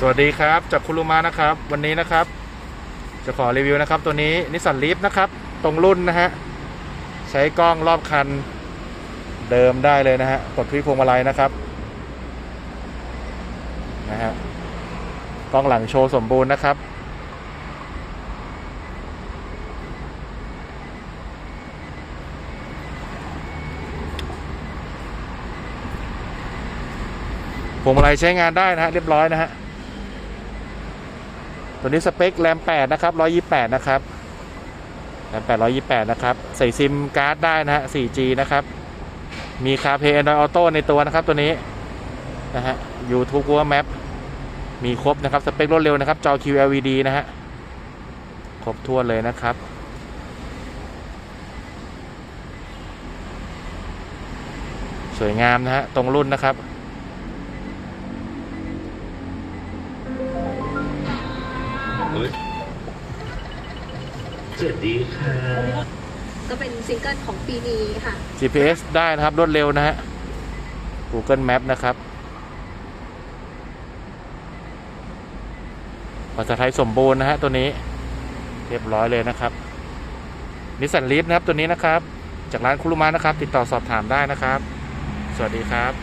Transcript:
สวัสดีครับ จากคุรุมานะครับ วันนี้นะครับ จะขอรีวิวนะครับ ตัวนี้นิสสันลีฟนะครับ ตรงรุ่นนะฮะ ใช้กล้องรอบคันเดิมได้เลยนะฮะ กดที่พวงมาลัยนะครับ นะฮะ กล้องหลังโชว์สมบูรณ์นะครับ พวงมาลัยใช้งานได้นะฮะ เรียบร้อยนะฮะ ตัวนี้สเปคแรม8นะครับ128 นะครับแรม8 128 นะครับ ใส่ซิมการ์ดได้นะฮะ 4G นะครับ มีคาเพย์ Android Auto ในตัวนะครับตัวนี้ นะฮะ YouTube Google Map มีครบนะครับ สเปครวดเร็วนะครับ จอ QLED นะฮะ ครบถ้วเลยนะครับสวยงามนะฮะ ตรงรุ่นนะครับ สวัสดีค่ะ ก็เป็นซิงเกิลของปีนี้ค่ะ GPS ได้นะครับรวดเร็วนะฮะ Google Map นะครับ ภาษาไทยสมบูรณ์นะฮะตัวนี้ เรียบร้อยเลยนะครับนิสสันลีฟนะครับตัวนี้นะครับ จากร้านคุรุมานะครับ ติดต่อสอบถามได้นะครับ สวัสดีครับ